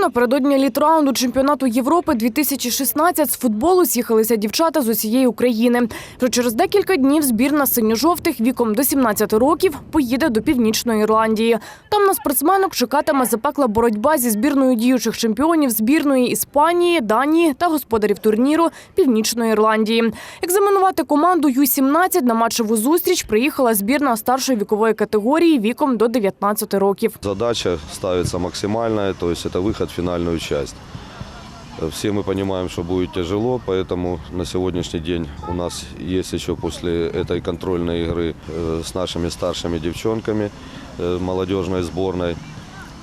напередодні літраунду чемпіонату Європи 2016 з футболу з'їхалися дівчата з усієї України. Вже через декілька днів збірна синьо-жовтих віком до 17 років поїде до північної Ірландії. Там на спортсменок чекатиме запекла боротьба зі збірною діючих чемпіонів збірної Іспанії, Данії та господарів турніру Північної Ірландії. Екзаменувати команду Ю-17 на матчеву зустріч приїхала збірна старшої вікової категорії віком до 19 років. Задача ставится максимальная, то есть это выход в финальную часть. Все мы понимаем, что будет тяжело, поэтому на сегодняшний день у нас есть еще после этой контрольной игры э, с нашими старшими девчонками э, молодежной сборной.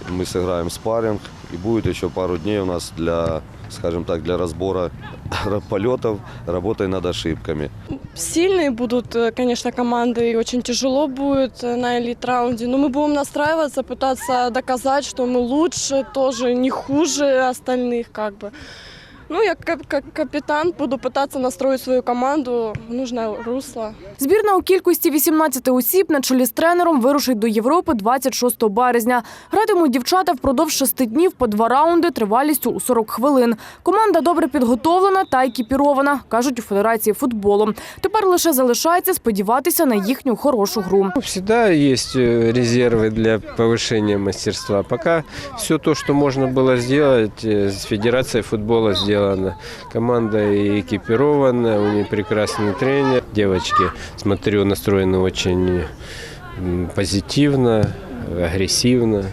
Мы сыграем спарринг и будет еще пару дней у нас для, скажем так, для разбора полетов, работой над ошибками. Сильные будут, э, конечно, команды, и очень тяжело будет э, на элит-раунде. Но мы будем настраиваться, пытаться доказать, что мы лучше, тоже не хуже остальных, как бы. Ну, я как, как капитан буду пытаться настроить свою команду в нужное русло. Збірна у кількості 18 осіб на чолі з тренером вирушить до Європи 26 березня. Гратимуть дівчата впродовж шести днів по два раунди тривалістю у 40 хвилин. Команда добре підготовлена та екіпірована, кажуть у Федерації футболу. Тепер лише залишається сподіватися на їхню хорошу гру. Ну, Всегда есть э, резервы для повышения мастерства. Пока все то, что можно было сделать, э, с Федерацией футбола сделано. Команда и экипирована, у них прекрасный тренер. Девочки, смотрю, настроены очень м, позитивно, агрессивно.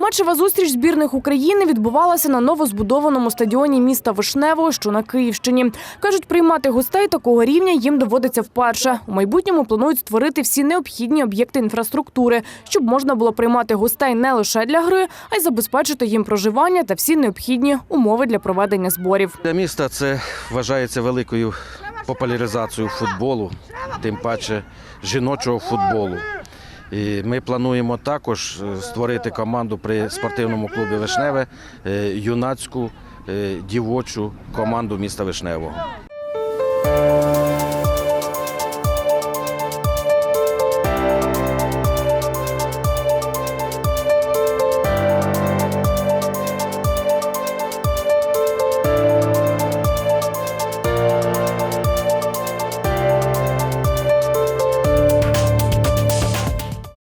Матчева зустріч збірних України відбувалася на новозбудованому стадіоні міста Вишневого, що на Київщині. Кажуть, приймати гостей такого рівня їм доводиться вперше. У майбутньому планують створити всі необхідні об'єкти інфраструктури, щоб можна було приймати гостей не лише для гри, а й забезпечити їм проживання та всі необхідні умови для проведення зборів. Для міста це вважається великою популяризацією футболу, тим паче жіночого футболу. І ми плануємо також е, створити команду при спортивному клубі Вишневе, е, юнацьку е, дівочу команду міста Вишневого.